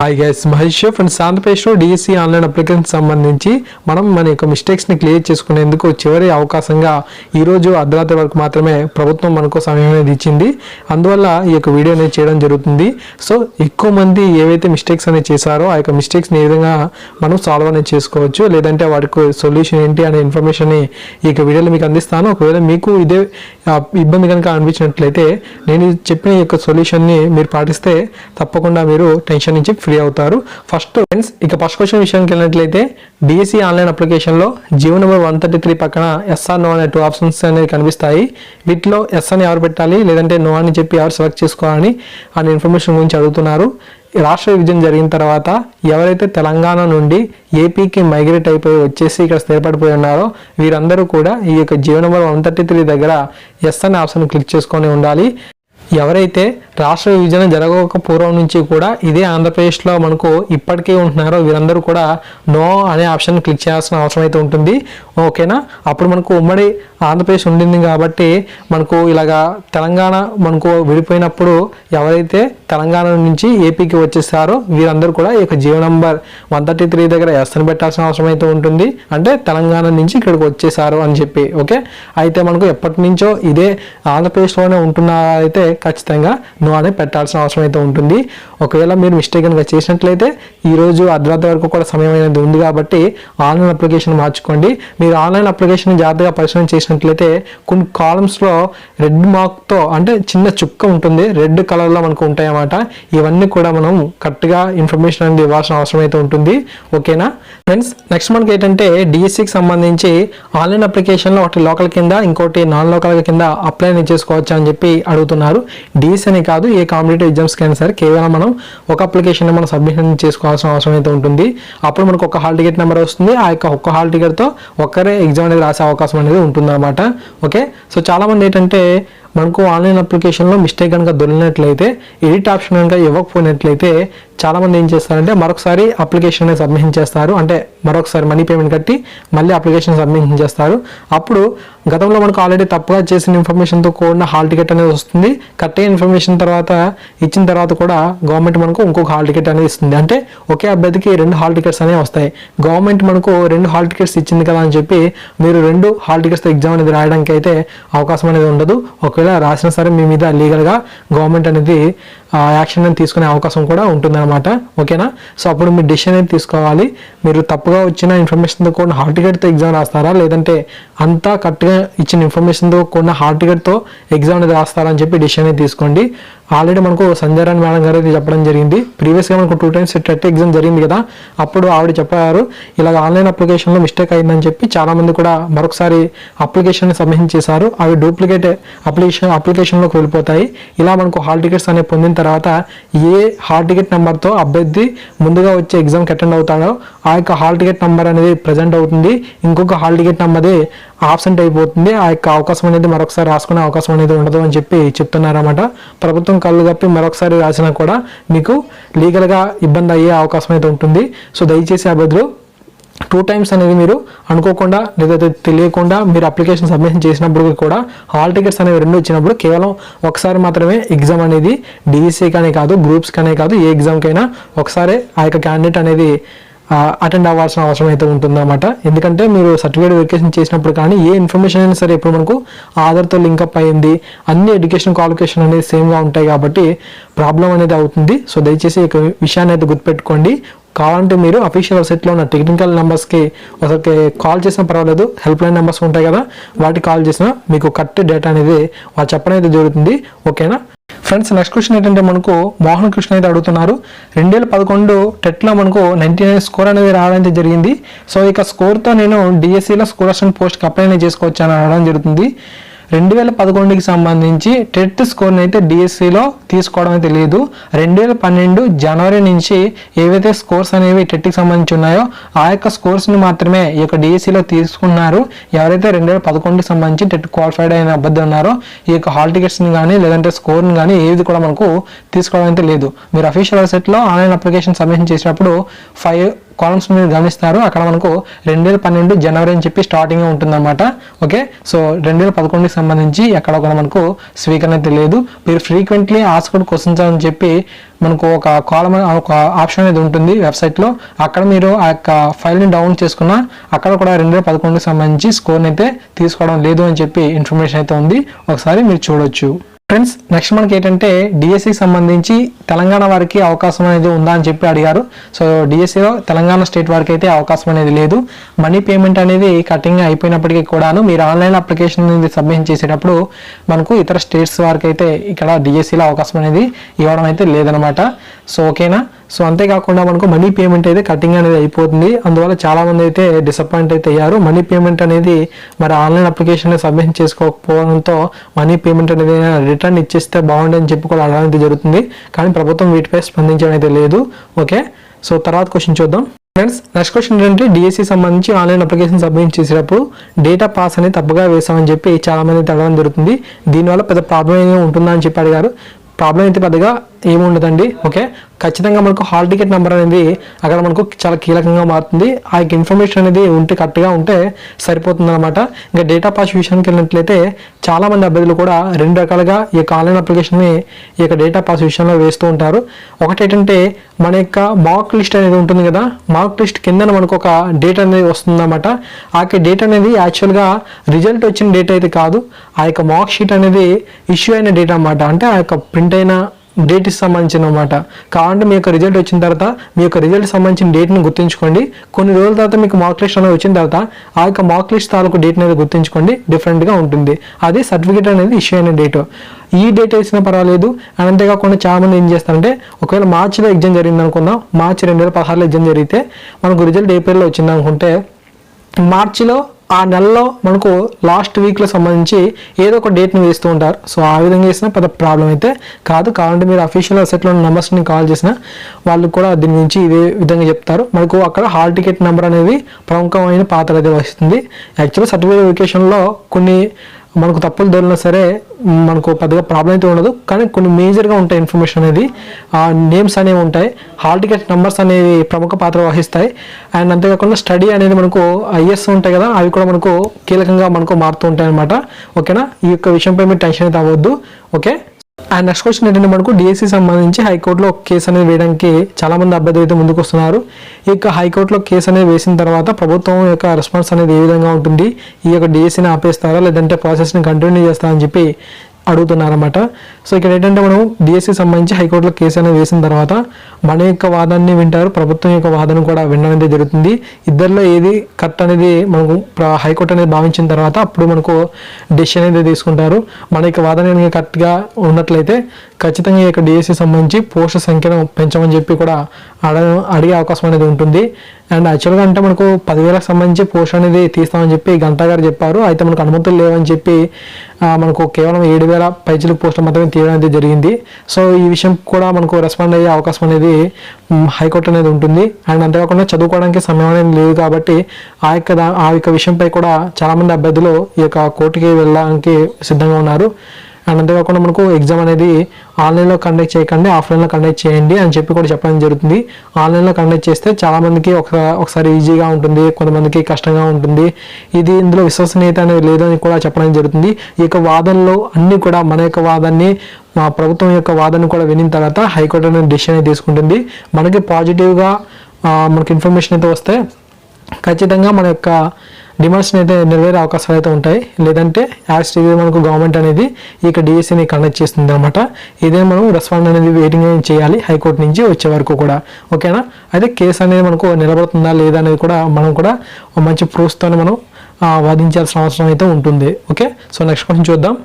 Hi guys Mahesh friends ఆంధ్రప్రదేశ్లో DSC online application సంబంధించి మనం మన యొక్క మిస్టేక్స్ని క్లియర్ చేసుకునేందుకు చివరి అవకాశంగా ఈరోజు అర్ధరాత్రి వరకు మాత్రమే ప్రభుత్వం మనకు సమయం అనేది ఇచ్చింది. అందువల్ల ఈ యొక్క వీడియో అనేది చేయడం జరుగుతుంది. సో ఎక్కువ మంది ఏవైతే మిస్టేక్స్ అనేది చేశారో ఆ యొక్క మిస్టేక్స్ని ఏ విధంగా మనం సాల్వ్ అనేది చేసుకోవచ్చు లేదంటే వాటికి సొల్యూషన్ ఏంటి అనే ఇన్ఫర్మేషన్ని ఈ యొక్క వీడియోలో మీకు అందిస్తాను. ఒకవేళ మీకు ఇదే ఇబ్బంది కనుక అనిపించినట్లయితే నేను చెప్పిన ఈ యొక్క సొల్యూషన్ని మీరు పాటిస్తే తప్పకుండా మీరు టెన్షన్ నుంచి ఫ్రీ అవుతారు. ఫస్ట్ ఫ్రెండ్స్ ఇక ఫస్ట్ క్వశ్చన్ విషయానికి వెళ్ళినట్లయితే డిఎస్సి ఆన్లైన్ అప్లికేషన్లో GO number one thirty three పక్కన ఎస్ఆర్ నో అనే టూ ఆప్షన్స్ అనేవి కనిపిస్తాయి. వీటిలో ఎస్ అని ఎవరు పెట్టాలి లేదంటే నో అని చెప్పి ఎవరు సెలెక్ట్ చేసుకోవాలని అనే ఇన్ఫర్మేషన్ గురించి అడుగుతున్నారు. రాష్ట్ర విభజన జరిగిన తర్వాత ఎవరైతే తెలంగాణ నుండి ఏపీకి మైగ్రేట్ అయిపోయి వచ్చేసి ఇక్కడ స్థిరపడిపోయి ఉన్నారో వీరందరూ కూడా ఈ యొక్క GO number one thirty three దగ్గర ఎస్ అనే ఆప్షన్ క్లిక్ చేసుకొని ఉండాలి. ఎవరైతే రాష్ట్ర విభజన జరగక పూర్వం నుంచి కూడా ఇదే ఆంధ్రప్రదేశ్లో మనకు ఇప్పటికే ఉంటున్నారో వీరందరూ కూడా నో అనే ఆప్షన్ క్లిక్ చేయాల్సిన అవసరం అయితే ఉంటుంది. ఓకేనా? అప్పుడు మనకు ఉమ్మడి ఆంధ్రప్రదేశ్ ఉండింది కాబట్టి మనకు ఇలాగా తెలంగాణ మనకు విడిపోయినప్పుడు ఎవరైతే తెలంగాణ నుంచి ఏపీకి వచ్చేసారో వీరందరూ కూడా ఈ యొక్క GO number one thirty three దగ్గర ఎస్ని పెట్టాల్సిన అవసరం అయితే ఉంటుంది. అంటే తెలంగాణ నుంచి ఇక్కడికి వచ్చేసారు అని చెప్పి. ఓకే? అయితే మనకు ఎప్పటి నుంచో ఇదే ఆంధ్రప్రదేశ్లోనే ఉంటున్నారైతే ఖచ్చితంగా నో అని పెట్టాల్సిన అవసరం అయితే ఉంటుంది. ఒకవేళ మీరు మిస్టేక్ కనుక చేసినట్లయితే ఈరోజు అర్ధరాత్రి వరకు కూడా సమయం అనేది ఉంది కాబట్టి ఆన్లైన్ అప్లికేషన్ మార్చుకోండి. మీరు ఆన్లైన్ అప్లికేషన్ జాగ్రత్తగా పరిశీలన చేసినట్లయితే కొన్ని కాలమ్స్లో రెడ్ మార్క్తో అంటే చిన్న చుక్క ఉంటుంది. రెడ్ కలర్లో మనకు ఉంటాయి అన్నమాట ఇవన్నీ కూడా మనం కరెక్ట్గా ఇన్ఫర్మేషన్ అనేది ఇవ్వాల్సిన అవసరం అయితే ఉంటుంది. ఓకేనా? ఫ్రెండ్స్ నెక్స్ట్ మనకి ఏంటంటే డిఎస్సికి సంబంధించి ఆన్లైన్ అప్లికేషన్లో ఒకటి లోకల్ కింద ఇంకోటి నాన్ లోకల్ కింద అప్లై చేసుకోవచ్చు అని చెప్పి అడుగుతున్నారు. డిఎస్సి అని కాదు కాదు ఏ కాంపిటేటివ్ ఎగ్జామ్స్కి అయినా సరే కేవలం మనం ఒక అప్లికేషన్ మనం సబ్మిషన్ చేసుకోవాల్సిన అవసరం అయితే ఉంటుంది. అప్పుడు మనకు ఒక హాల్ టికెట్ నెంబర్ వస్తుంది. ఆ యొక్క ఒక్క హాల్ టికెట్తో ఒక్కరే ఎగ్జామ్ అనేది రాసే అవకాశం అనేది ఉంటుందన్నమాట. ఓకే సో చాలామంది ఏంటంటే మనకు ఆన్లైన్ అప్లికేషన్లో మిస్టేక్ కనుక దొరికినట్లయితే ఎడిట్ ఆప్షన్ కనుక ఇవ్వకపోయినట్లయితే చాలామంది ఏం చేస్తారంటే మరొకసారి అప్లికేషన్ అనేది సబ్మిషన్ చేస్తారు. అంటే మరొకసారి మనీ పేమెంట్ కట్టి మళ్ళీ అప్లికేషన్ సబ్మిషన్ చేస్తారు. అప్పుడు గతంలో మనకు ఆల్రెడీ తప్పుగా చేసిన ఇన్ఫర్మేషన్తో కూడిన హాల్ టికెట్ అనేది వస్తుంది. కట్టే ఇన్ఫర్మేషన్ తర్వాత ఇచ్చిన తర్వాత కూడా గవర్నమెంట్ మనకు ఇంకొక హాల్ టికెట్ అనేది ఇస్తుంది. అంటే ఒకే అభ్యర్థికి రెండు హాల్ టికెట్స్ అనేవి వస్తాయి. గవర్నమెంట్ మనకు రెండు హాల్ టికెట్స్ ఇచ్చింది కదా అని చెప్పి మీరు రెండు హాల్ టికెట్స్ ఎగ్జామ్ అనేది రాయడానికి అయితే అవకాశం అనేది ఉండదు. ఒకవేళ రాసినా సరే మీ మీద లీగల్గా గవర్నమెంట్ అనేది యాక్షన్ అనేది తీసుకునే అవకాశం కూడా ఉంటుందన్నమాట. ఓకేనా? సో అప్పుడు మీరు డిసిషన్ అనేది తీసుకోవాలి. మీరు తప్పుగా వచ్చిన ఇన్ఫర్మేషన్తో కూడిన హార్ట్ టికెట్తో ఎగ్జామ్ రాస్తారా? లేదంటే అంతా కరెక్ట్గా ఇచ్చిన ఇన్ఫర్మేషన్తో కూడిన హార్ట్ టికెట్తో ఎగ్జామ్ అనేది రాస్తారా అని చెప్పి డిసిషన్ అనేది తీసుకోండి. ఆల్రెడీ మనకు సంజయ్ మేడం గారు అయితే చెప్పడం జరిగింది. ప్రీవియస్గా మనకు టూ టైమ్స్ టెట్ ఎగ్జామ్ జరిగింది కదా. అప్పుడు ఆవిడ చెప్పారు ఇలాగ ఆన్లైన్ అప్లికేషన్లో మిస్టేక్ అయిందని చెప్పి చాలామంది కూడా మరొకసారి అప్లికేషన్ సబ్మిషన్ చేశారు. అవి డూప్లికేట్ అప్లికేషన్ అప్లికేషన్లోకి వెళ్ళిపోతాయి. ఇలా మనకు హాల్ టికెట్స్ అనేవి పొందిన తర్వాత ఏ హాల్ టికెట్ నెంబర్తో అభ్యర్థి ముందుగా వచ్చే ఎగ్జామ్కి అటెండ్ అవుతాడో ఆ యొక్క హాల్ టికెట్ నెంబర్ అనేది ప్రజెంట్ అవుతుంది. ఇంకొక హాల్ టికెట్ నెంబర్ ఆబ్సెంట్ అయిపోతుంది. ఆ యొక్క అవకాశం అనేది మరొకసారి రాసుకునే అవకాశం అనేది ఉండదు అని చెప్పి చెప్తున్నారన్నమాట. ప్రభుత్వం కళ్ళు కప్పి మరొకసారి రాసినా కూడా మీకు లీగల్గా ఇబ్బంది అయ్యే అవకాశం అయితే ఉంటుంది. సో దయచేసి అభ్యర్థులు టూ టైమ్స్ అనేది మీరు అనుకోకుండా లేదా తెలియకుండా మీరు అప్లికేషన్ సబ్మిషన్ చేసినప్పుడు కూడా హాల్ టికెట్స్ అనేవి రెండు వచ్చినప్పుడు కేవలం ఒకసారి మాత్రమే ఎగ్జామ్ అనేది డిఎస్సి కానీ కాదు గ్రూప్స్ కానీ కాదు ఏ ఎగ్జామ్కైనా ఒకసారి ఆ యొక్క క్యాండిడేట్ అనేది అటెండ్ అవ్వాల్సిన అవసరం అయితే ఉంటుందన్నమాట. ఎందుకంటే మీరు సర్టిఫికేట్ వెరిఫికేషన్ చేసినప్పుడు కానీ ఏ ఇన్ఫర్మేషన్ అయినా సరే ఇప్పుడు మనకు ఆధార్తో లింకప్ అయింది అన్ని ఎడ్యుకేషన్ క్వాలిఫికేషన్ అనేది సేమ్గా ఉంటాయి కాబట్టి ప్రాబ్లం అనేది అవుతుంది. సో దయచేసి ఈ విషయాన్ని అయితే గుర్తుపెట్టుకోండి. కావాలంటే మీరు అఫీషియల్ వెబ్సైట్లో ఉన్న టెక్నికల్ నెంబర్స్కి ఒకసారి కాల్ చేసినా పర్వాలేదు హెల్ప్ లైన్ నెంబర్స్ ఉంటాయి కదా వాటికి కాల్ చేసినా మీకు కరెక్ట్ డేటా అనేది వాళ్ళు చెప్పడం అయితే జరుగుతుంది. ఓకేనా ఫ్రెండ్స్ నెక్స్ట్ క్వశ్చన్ ఏంటంటే మనకు మోహన్ కృష్ణ అయితే అడుగుతున్నారు. రెండు వేల పదకొండు టెట్లో మనకు నైంటీ నైన్ స్కోర్ అనేది రావడం అయితే జరిగింది. సో ఇక స్కోర్తో నేను డిఎస్సిలో స్కోర్ అసిస్టెంట్ పోస్ట్కి అప్లై అనేది చేసుకోవచ్చు అని అనడం జరుగుతుంది. రెండు వేల పదకొండుకి సంబంధించి టెట్ స్కోర్ని అయితే డిఎస్సిలో తీసుకోవడం అయితే లేదు రెండు వేల పన్నెండు జనవరి నుంచి ఏవైతే స్కోర్స్ అనేవి టెట్కి సంబంధించి ఉన్నాయో ఆ యొక్క స్కోర్స్ని మాత్రమే ఈ యొక్క డిఎస్సిలో తీసుకున్నారు. ఎవరైతే రెండు వేల పదకొండుకి సంబంధించి టెట్ క్వాలిఫైడ్ అయిన అబద్ధం ఉన్నారో ఈ యొక్క హాల్ టికెట్స్ని కానీ లేదంటే స్కోర్ని కానీ ఏది కూడా మనకు తీసుకోవడం అయితే లేదు మీరు అఫీషియల్ వెబ్సైట్లో ఆన్లైన్ అప్లికేషన్ సబ్మిషన్ చేసినప్పుడు ఫైవ్ కాలమ్స్ మీరు గమనిస్తారు. అక్కడ మనకు రెండు వేల పన్నెండు జనవరి అని చెప్పి స్టార్టింగ్ ఉంటుందన్నమాట. ఓకే సో రెండు వేల పదకొండుకి సంబంధించి ఎక్కడ కూడా మనకు స్వీకరణ అయితే లేదు మీరు ఫ్రీక్వెంట్లీ ఆస్క్డ్ క్వశ్చన్స్ అని చెప్పి మనకు ఒక కాలం ఒక ఆప్షన్ అనేది ఉంటుంది వెబ్సైట్లో అక్కడ మీరు ఆ యొక్క ఫైల్ని డౌన్ చేసుకున్న అక్కడ కూడా రెండు వేల పదకొండుకి సంబంధించి స్కోర్ని అయితే తీసుకోవడం లేదు అని చెప్పి ఇన్ఫర్మేషన్ అయితే ఉంది. ఒకసారి మీరు చూడొచ్చు. ఫ్రెండ్స్ నెక్స్ట్ మనకి ఏంటంటే డిఎస్సికి సంబంధించి తెలంగాణ వారికి అవకాశం అనేది ఉందా అని చెప్పి అడిగారు. సో డిఎస్సిలో తెలంగాణ స్టేట్ వారికి అయితే అవకాశం అనేది లేదు. మనీ పేమెంట్ అనేది కటింగ్ అయిపోయినప్పటికీ కూడాను మీరు ఆన్లైన్ అప్లికేషన్ అనేది సబ్మిట్ చేసేటప్పుడు మనకు ఇతర స్టేట్స్ వారికి అయితే ఇక్కడ డిఎస్సిలో అవకాశం అనేది ఇవ్వడం అయితే లేదనమాట సో ఓకేనా సో అంతేకాకుండా మనకు మనీ పేమెంట్ అయితే కటింగ్ అనేది అయిపోతుంది. అందువల్ల చాలా మంది అయితే డిసప్పాయింట్ అయితే అయ్యారు. మనీ పేమెంట్ అనేది మరి ఆన్లైన్ అప్లికేషన్ సబ్మిట్ చేసుకోకపోవడంతో మనీ పేమెంట్ అనేది రిటర్న్ ఇచ్చేస్తే బాగుండే అని చెప్పి కూడా అడగడం జరుగుతుంది. కానీ ప్రభుత్వం వీటిపై స్పందించడం అయితే లేదు. ఓకే? సో తర్వాత క్వశ్చన్ చూద్దాం. ఫ్రెండ్స్ నెక్స్ట్ క్వశ్చన్ ఏంటంటే డిఎస్సి సంబంధించి ఆన్లైన్ అప్లికేషన్ సబ్మిట్ చేసేటప్పుడు డేటా పాస్ అనేది తప్పుగా వేసామని చెప్పి చాలా మంది జరుగుతుంది. దీనివల్ల పెద్ద ప్రాబ్లం ఏమి ఉంటుందా అని చెప్పి అడిగారు. ప్రాబ్లం అయితే పెద్దగా ఏముండదండి ఓకే? ఖచ్చితంగా మనకు హాల్ టికెట్ నెంబర్ అనేది అక్కడ మనకు చాలా కీలకంగా మారుతుంది. ఆ యొక్క ఇన్ఫర్మేషన్ అనేది ఉంటే కరెక్ట్గా ఉంటే సరిపోతుంది అనమాట ఇంకా డేటా పాస్ విషయానికి వెళ్ళినట్లయితే చాలా మంది అభ్యర్థులు కూడా రెండు రకాలుగా ఈ యొక్క ఆన్లైన్ అప్లికేషన్ని ఈ యొక్క డేటా పాస్ విషయంలో వేస్తూ ఉంటారు. ఒకటి ఏంటంటే మన యొక్క మార్క్ లిస్ట్ అనేది ఉంటుంది కదా మార్క్ లిస్ట్ కింద మనకు ఒక డేట్ అనేది వస్తుందన్నమాట. ఆ యొక్క డేట్ అనేది యాక్చువల్గా రిజల్ట్ వచ్చిన డేట్ అయితే కాదు ఆ యొక్క మార్క్ షీట్ అనేది ఇష్యూ అయిన డేట్ అన్నమాట. అంటే ఆ యొక్క ప్రింట్ అయిన డేట్కి సంబంధించిన అనమాట కావాలంటే మీ యొక్క రిజల్ట్ వచ్చిన తర్వాత మీ యొక్క రిజల్ట్ సంబంధించిన డేట్ని గుర్తుంచుకోండి. కొన్ని రోజుల తర్వాత మీకు మార్క్ లిస్ట్ అనేది వచ్చిన తర్వాత ఆ యొక్క మార్క్ లిస్ట్ తాలూకు డేట్ అనేది గుర్తుంచుకోండి. డిఫరెంట్గా ఉంటుంది. అది సర్టిఫికేట్ అనేది ఇష్యూ అయిన డేట్ ఈ డేట్ వేసినా పర్వాలేదు. అండ్ అంతేకాకుండా చాలా మంది ఏం చేస్తారంటే ఒకవేళ మార్చిలో ఎగ్జామ్ జరిగింది అనుకుందాం. మార్చి రెండు వేల పదహారులో ఎగ్జామ్ జరిగితే మనకు రిజల్ట్ ఏప్రిల్లో వచ్చింది అనుకుంటే మార్చిలో ఆ నెలలో మనకు లాస్ట్ వీక్లో సంబంధించి ఏదో ఒక డేట్ని వేస్తూ ఉంటారు. సో ఆ విధంగా వేసినా పెద్ద ప్రాబ్లం అయితే కాదు. కావాలంటే మీరు అఫీషియల్ వెబ్సైట్లో ఉన్న నెంబర్స్ని కాల్ చేసిన వాళ్ళు కూడా దీని గురించి ఇదే విధంగా చెప్తారు. మనకు అక్కడ హాల్ టికెట్ నెంబర్ అనేది ప్రముఖమైన పాత్ర అయితే వహిస్తుంది. యాక్చువల్గా సర్టిఫికేట్ వెకేషన్లో కొన్ని మనకు తప్పులు దొరికినా సరే మనకు పెద్దగా ప్రాబ్లం అయితే ఉండదు. కానీ కొన్ని మేజర్గా ఉంటాయి ఇన్ఫర్మేషన్ అనేది. ఆ నేమ్స్ అనేవి ఉంటాయి. హాల్ టికెట్ నెంబర్స్ అనేవి ప్రముఖ పాత్ర వహిస్తాయి. అండ్ అంతేకాకుండా స్టడీ అనేది మనకు ఐఎస్ ఉంటాయి కదా అవి కూడా మనకు కీలకంగా మనకు మారుతూ ఉంటాయి అనమాట ఓకేనా? ఈ యొక్క విషయంపై మీరు టెన్షన్ అయితే అవ్వద్దు. ఓకే? అండ్ నెక్స్ట్ క్వశ్చన్ ఏంటంటే మనకు డిఎస్సి సంబంధించి హైకోర్టులో ఒక కేసు అనేది వేయడానికి చాలా మంది అభ్యర్థులు అయితే ముందుకు వస్తున్నారు. ఈ యొక్క హైకోర్టులో కేసు అనేది వేసిన తర్వాత ప్రభుత్వం యొక్క రెస్పాన్స్ అనేది ఏ విధంగా ఉంటుంది? ఈ యొక్క డిఎస్సిని ఆపేస్తారా? లేదంటే ప్రాసెస్ని కంటిన్యూ చేస్తారని చెప్పి అడుగుతున్నారన్నమాట. సో ఇక్కడ ఏంటంటే మనం డిఎస్సి సంబంధించి హైకోర్టులో కేసు అనేది వేసిన తర్వాత మన యొక్క వాదాన్ని వింటారు ప్రభుత్వం యొక్క వాదన కూడా వినడం అనేది జరుగుతుంది. ఇద్దరిలో ఏది కరెక్ట్ అనేది మనకు హైకోర్టు అనేది భావించిన తర్వాత అప్పుడు మనకు డెసిషన్ అనేది తీసుకుంటారు. మన యొక్క వాదన కనుక కరెక్ట్గా ఉన్నట్లయితే ఖచ్చితంగా ఈ యొక్క డిఎస్సి సంబంధించి పోస్టుల సంఖ్యను పెంచమని చెప్పి కూడా అడగ అడిగే అవకాశం అనేది ఉంటుంది. అండ్ యాక్చువల్గా అంటే మనకు పదివేలకు సంబంధించి పోస్ట్ అనేది తీస్తామని చెప్పి గంటా గారు చెప్పారు. అయితే మనకు అనుమతులు లేవని చెప్పి మనకు కేవలం ఏడు వేల పైచిలు పోస్టులు మాత్రమే తీయడం అనేది జరిగింది. సో ఈ విషయం కూడా మనకు రెస్పాండ్ అయ్యే అవకాశం అనేది హైకోర్టు అనేది ఉంటుంది. అండ్ అంతేకాకుండా చదువుకోవడానికి సమయం అనేది లేదు కాబట్టి ఆ యొక్క ఆ యొక్క విషయంపై కూడా చాలామంది అభ్యర్థులు ఈ యొక్క కోర్టుకి వెళ్ళడానికి సిద్ధంగా ఉన్నారు. అండ్ అంతేకాకుండా మనకు ఎగ్జామ్ అనేది ఆన్లైన్లో కండక్ట్ చేయకండి ఆఫ్లైన్లో కండక్ట్ చేయండి అని చెప్పి కూడా చెప్పడం జరుగుతుంది. ఆన్లైన్లో కండక్ట్ చేస్తే చాలామందికి ఒక ఒకసారి ఈజీగా ఉంటుంది కొంతమందికి కష్టంగా ఉంటుంది. ఇది ఇందులో విశ్వసనీయత అనేది లేదని కూడా చెప్పడం జరుగుతుంది. ఈ యొక్క వాదనలో అన్నీ కూడా మన యొక్క వాదాన్ని మా ప్రభుత్వం యొక్క వాదన కూడా వినిన తర్వాత హైకోర్టు అనేది డిసిషన్ అనేది తీసుకుంటుంది. మనకి పాజిటివ్గా మనకి ఇన్ఫర్మేషన్ అయితే వస్తే ఖచ్చితంగా మన యొక్క డిమాండ్స్ని అయితే నెరవేరే అవకాశాలు అయితే ఉంటాయి. లేదంటే యాజ్ టీవీ మనకు గవర్నమెంట్ అనేది ఇక డిఎస్సిని కండక్ట్ చేస్తుంది అనమాట ఇదే మనం రెస్పాండ్ అనేది వెయిటింగ్ చేయాలి హైకోర్టు నుంచి వచ్చే వరకు కూడా. ఓకేనా? అయితే కేసు అనేది మనకు నిలబడుతుందా లేదా అనేది కూడా మనం కూడా మంచి ప్రూఫ్స్తో మనం వాదించాల్సిన అవసరం అయితే ఉంటుంది. ఓకే? సో నెక్స్ట్ క్వశ్చన్ చూద్దాం.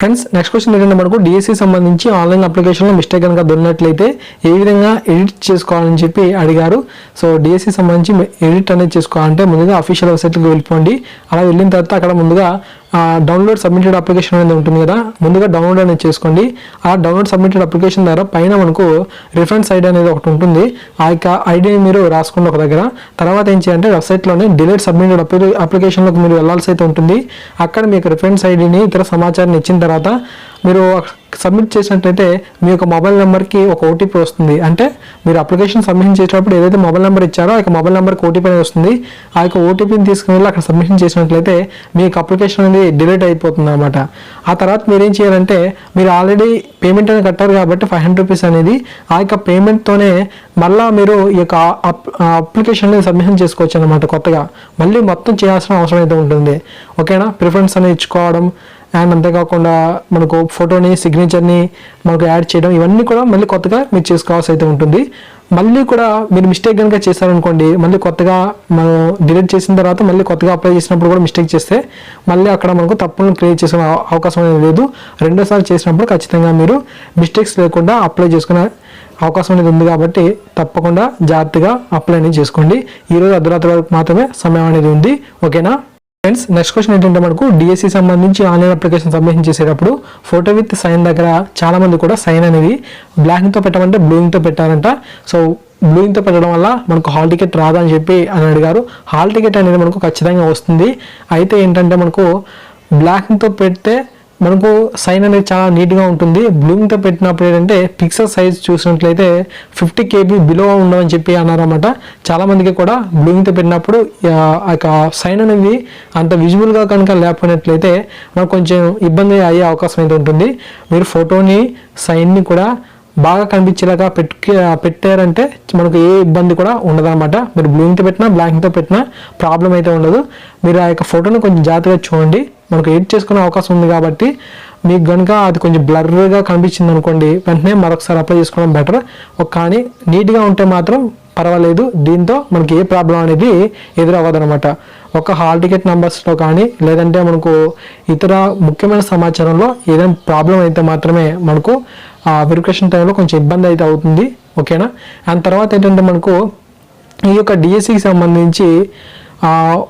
ఫ్రెండ్స్ నెక్స్ట్ క్వశ్చన్ ఏంటంటే మనకు డిఎస్సి సంబంధించి ఆన్లైన్ అప్లికేషన్లో మిస్టేక్ కనుక దొరికినట్లయితే ఏ విధంగా ఎడిట్ చేసుకోవాలని చెప్పి అడిగారు. సో డిఎస్సి సంబంధించి ఎడిట్ అనేది చేసుకోవాలంటే ముందుగా అఫీషియల్ వెబ్సైట్కి వెళ్ళిపోండి. అలా వెళ్ళిన తర్వాత అక్కడ ముందుగా డౌన్లోడ్ సబ్మిటెడ్ అప్లికేషన్ అనేది ఉంటుంది కదా. ముందుగా డౌన్లోడ్ అనేది చేసుకోండి. ఆ డౌన్లోడ్ సబ్మిటెడ్ అప్లికేషన్ ద్వారా పైన మనకు రిఫరెన్స్ ఐడి అనేది ఒకటి ఉంటుంది. ఆ యొక్క ఐడిని మీరు రాసుకోండి ఒక దగ్గర. తర్వాత ఏం చేయాలంటే వెబ్సైట్లోనే డిలీట్ సబ్మిటెడ్ అప్లికేషన్లోకి మీరు వెళ్ళాల్సి అయితే ఉంటుంది. అక్కడ మీకు రిఫరెన్స్ ఐడిని ఇతర సమాచారాన్ని ఇచ్చిన తర్వాత మీరు సబ్మిట్ చేసినట్లయితే మీ యొక్క మొబైల్ నెంబర్కి ఒక ఓటీపీ వస్తుంది. అంటే మీరు అప్లికేషన్ సబ్మిషన్ చేసేటప్పుడు ఏదైతే మొబైల్ నెంబర్ ఇచ్చారో ఆ యొక్క మొబైల్ నెంబర్కి ఓటీపీ అనేది వస్తుంది. ఆ యొక్క ఓటీపీని తీసుకుని వెళ్ళి అక్కడ సబ్మిషన్ చేసినట్లయితే మీ యొక్క అప్లికేషన్ అనేది డిలీట్ అయిపోతుంది అనమాట ఆ తర్వాత మీరు ఏం చేయాలంటే మీరు ఆల్రెడీ పేమెంట్ అనేది కట్టారు కాబట్టి ఫైవ్ హండ్రెడ్ రూపీస్ అనేది ఆ యొక్క పేమెంట్తోనే మళ్ళీ మీరు ఈ యొక్క అప్లికేషన్ అనేది సబ్మిషన్ చేసుకోవచ్చు అనమాట కొత్తగా. మళ్ళీ మొత్తం చేయాల్సిన అవసరం అయితే ఉంటుంది. ఓకేనా? ప్రిఫరెన్స్ అనేది ఇచ్చుకోవడం అండ్ అంతేకాకుండా మనకు ఫోటోని సిగ్నేచర్ని మనకు యాడ్ చేయడం ఇవన్నీ కూడా మళ్ళీ కొత్తగా మీరు చేసుకోవాల్సి అయితే ఉంటుంది. మళ్ళీ కూడా మీరు మిస్టేక్ కనుక చేశారనుకోండి మళ్ళీ కొత్తగా మనం డిలీట్ చేసిన తర్వాత మళ్ళీ కొత్తగా అప్లై చేసినప్పుడు కూడా మిస్టేక్ చేస్తే మళ్ళీ అక్కడ మనకు తప్పులను క్రియేట్ చేసుకునే అవకాశం అనేది లేదు. రెండోసారి చేసినప్పుడు ఖచ్చితంగా మీరు మిస్టేక్స్ లేకుండా అప్లై చేసుకునే అవకాశం అనేది ఉంది కాబట్టి తప్పకుండా జాగ్రత్తగా అప్లై అనేది చేసుకోండి. ఈరోజు అర్ధరాత్రి వరకు మాత్రమే సమయం అనేది ఉంది. ఓకేనా? ఫ్రెండ్స్ నెక్స్ట్ క్వశ్చన్ ఏంటంటే మనకు డిఎస్సి సంబంధించి ఆన్లైన్ అప్లికేషన్ సబ్మిషన్ చేసేటప్పుడు ఫోటో విత్ సైన్ దగ్గర చాలా మంది కూడా సైన్ అనేది బ్లాకింగ్తో పెట్టమంటే బ్లూయింగ్తో పెట్టారంట. సో బ్లూయింగ్తో పెట్టడం వల్ల మనకు హాల్ టికెట్ రాదని చెప్పి అని అడిగారు. హాల్ టికెట్ అనేది మనకు ఖచ్చితంగా వస్తుంది. అయితే ఏంటంటే మనకు బ్లాకింగ్తో పెడితే మనకు సైన్ అనేది చాలా నీట్గా ఉంటుంది. బ్లూమింగ్తో పెట్టినప్పుడు ఏంటంటే పిక్సెల్ సైజ్ చూసినట్లయితే ఫిఫ్టీ కేబీ బిలో ఉండవని చెప్పి అన్నారన్నమాట. చాలామందికి కూడా బ్లూమింగ్తో పెట్టినప్పుడు ఆ ఆ యొక్క సైన్ అనేది అంత విజువల్గా కనుక లేకపోయినట్లయితే మనకు కొంచెం ఇబ్బంది అయ్యే అవకాశం అయితే ఉంటుంది. మీరు ఫోటోని సైన్ని కూడా బాగా కనిపించేలాగా పెట్టు పెట్టారంటే మనకు ఏ ఇబ్బంది కూడా ఉండదన్నమాట. మీరు బ్లూయింగ్తో పెట్టినా బ్లాంక్తో పెట్టినా ప్రాబ్లం అయితే ఉండదు. మీరు ఆ యొక్క ఫోటోని కొంచెం జాగ్రత్తగా చూడండి. మనకు ఎడిట్ చేసుకునే అవకాశం ఉంది కాబట్టి మీకు కనుక అది కొంచెం బ్లర్గా కనిపించింది అనుకోండి వెంటనే మరొకసారి అప్లై చేసుకోవడం బెటర్ కానీ నీట్గా ఉంటే మాత్రం పర్వాలేదు. దీంతో మనకి ఏ ప్రాబ్లం అనేది ఎదురవ్వదనమాట ఒక హాల్ టికెట్ నెంబర్స్లో కానీ లేదంటే మనకు ఇతర ముఖ్యమైన సమాచారంలో ఏదైనా ప్రాబ్లం అయితే మాత్రమే మనకు ఆ వెరిఫికేషన్ టైంలో కొంచెం ఇబ్బంది అయితే అవుతుంది ఓకేనా అండ్ తర్వాత ఏంటంటే మనకు ఈ యొక్క డిఎస్సికి సంబంధించి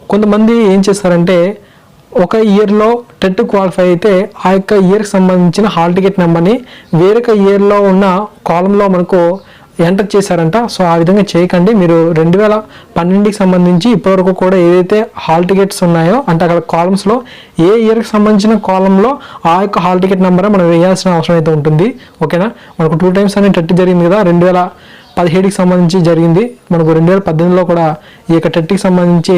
కొంతమంది ఏం చేస్తారంటే ఒక ఇయర్లో టెట్ క్వాలిఫై అయితే ఆ యొక్క ఇయర్కి సంబంధించిన హాల్ టికెట్ నెంబర్ని వేరొక ఇయర్లో ఉన్న కాలంలో మనకు ఎంటర్ చేశారంట. సో ఆ విధంగా చేయకండి. మీరు రెండు వేల పన్నెండుకి సంబంధించి ఇప్పటివరకు కూడా ఏదైతే హాల్ టికెట్స్ ఉన్నాయో అంటే అక్కడ కాలమ్స్లో ఏ ఇయర్కి సంబంధించిన కాలంలో ఆ యొక్క హాల్ టికెట్ నెంబర్ మనం వేయాల్సిన అవసరం అయితే ఉంటుంది. ఓకేనా? మనకు టూ టైమ్స్ అనేది టెట్ జరిగింది కదా రెండు వేల పదిహేడుకి సంబంధించి జరిగింది. మనకు రెండు వేల పద్దెనిమిదిలో కూడా ఈ యొక్క టెట్కి సంబంధించి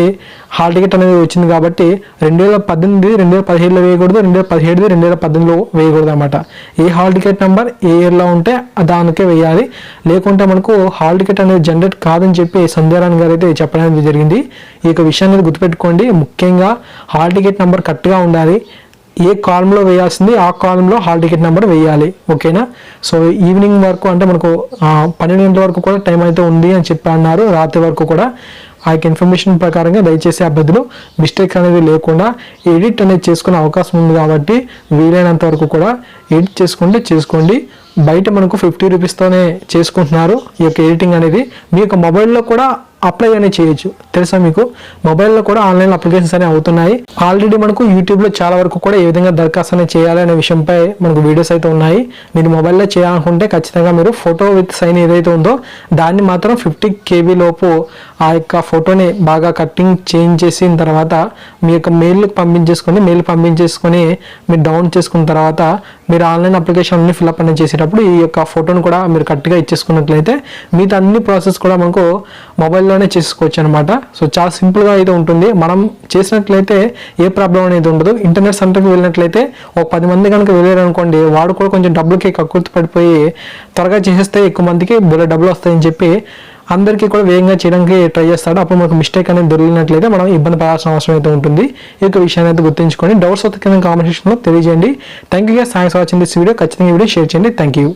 హాల్ టికెట్ అనేది వచ్చింది కాబట్టి రెండు వేల పద్దెనిమిది రెండు వేల పదిహేడులో వేయకూడదు రెండు వేల పదిహేడుది రెండు వేల పద్దెనిమిదిలో వేయకూడదు అనమాట ఏ హాల్ టికెట్ నెంబర్ ఏ ఇయర్లో ఉంటే దానికే వేయాలి. లేకుంటే మనకు హాల్ టికెట్ అనేది జనరేట్ కాదని చెప్పి సంధ్యారాణ్ గారు అయితే చెప్పడం అనేది జరిగింది. ఈ యొక్క విషయాన్ని గుర్తుపెట్టుకోండి. ముఖ్యంగా హాల్ టికెట్ నెంబర్ కరెక్ట్గా ఉండాలి. ఏ కాలంలో వేయాల్సింది ఆ కాలంలో హాల్ టికెట్ నెంబర్ వేయాలి. ఓకేనా సో ఈవినింగ్ వరకు అంటే మనకు పన్నెండు గంటల వరకు కూడా టైం అయితే ఉంది అని చెప్పి అన్నారు రాత్రి వరకు కూడా ఆ యొక్క ఇన్ఫర్మేషన్ ప్రకారంగా దయచేసి అభ్యర్థులు మిస్టేక్స్ అనేది లేకుండా ఎడిట్ అనేది చేసుకునే అవకాశం ఉంది కాబట్టి వీలైనంత వరకు కూడా ఎడిట్ చేసుకుంటే చేసుకోండి. బయట మనకు ఫిఫ్టీ రూపీస్తోనే చేసుకుంటున్నారు ఈ యొక్క ఎడిటింగ్ అనేది. మీ యొక్క మొబైల్లో కూడా అప్లై అనేది చేయొచ్చు. తెలుసా మీకు? మొబైల్లో కూడా ఆన్లైన్ అప్లికేషన్స్ అనేవి అవుతున్నాయి. ఆల్రెడీ మనకు యూట్యూబ్లో చాలా వరకు కూడా ఏ విధంగా దరఖాస్తు అనేది చేయాలి అనే విషయంపై మనకు వీడియోస్ అయితే ఉన్నాయి. మీరు మొబైల్లో చేయాలనుకుంటే ఖచ్చితంగా మీరు ఫోటో విత్ సైన్ ఏదైతే ఉందో దాన్ని మాత్రం ఫిఫ్టీ కేబీ లోపు ఆ యొక్క ఫోటోని బాగా కట్టింగ్ చేంజ్ చేసిన తర్వాత మీ యొక్క మెయిల్కి పంపించేసుకొని మెయిల్ పంపించేసుకొని మీరు డౌన్ చేసుకున్న తర్వాత మీరు ఆన్లైన్ అప్లికేషన్ అన్ని ఫిల్అప్ అనేది చేసేటప్పుడు ఈ యొక్క ఫోటోను కూడా మీరు కరెక్ట్గా ఇచ్చేసుకున్నట్లయితే మిగతా అన్ని ప్రాసెస్ కూడా మనకు మొబైల్ మొబైల్లోనే చేసుకోవచ్చు అనమాట సో చాలా సింపుల్గా అయితే ఉంటుంది. మనం చేసినట్లయితే ఏ ప్రాబ్లం అనేది ఉండదు. ఇంటర్నెట్ సెంటర్కి వెళ్ళినట్లయితే ఒక పది మంది కనుక వెళ్ళారు అనుకోండి వాడు కూడా కొంచెం డబ్బులకి కక్కుర్తి పడిపోయి త్వరగా చేసేస్తే ఎక్కువ మందికి బుల్ల డబ్బులు వస్తాయని చెప్పి అందరికీ కూడా వేగంగా చేయడానికి ట్రై చేస్తాడు. అప్పుడు మనకు మిస్టేక్ అనేది దొరికినట్లయితే మనం ఇబ్బంది పడాల్సిన అవసరం అయితే ఉంటుంది. ఈ యొక్క విషయాన్ని అయితే గుర్తుంచుకొని డౌట్స్ వస్తే కింద కామెంట్ సెక్షన్లో తెలియజేయండి. Thank you thanks watching this video ఖచ్చితంగా వీడియో షేర్ చేయండి. Thank you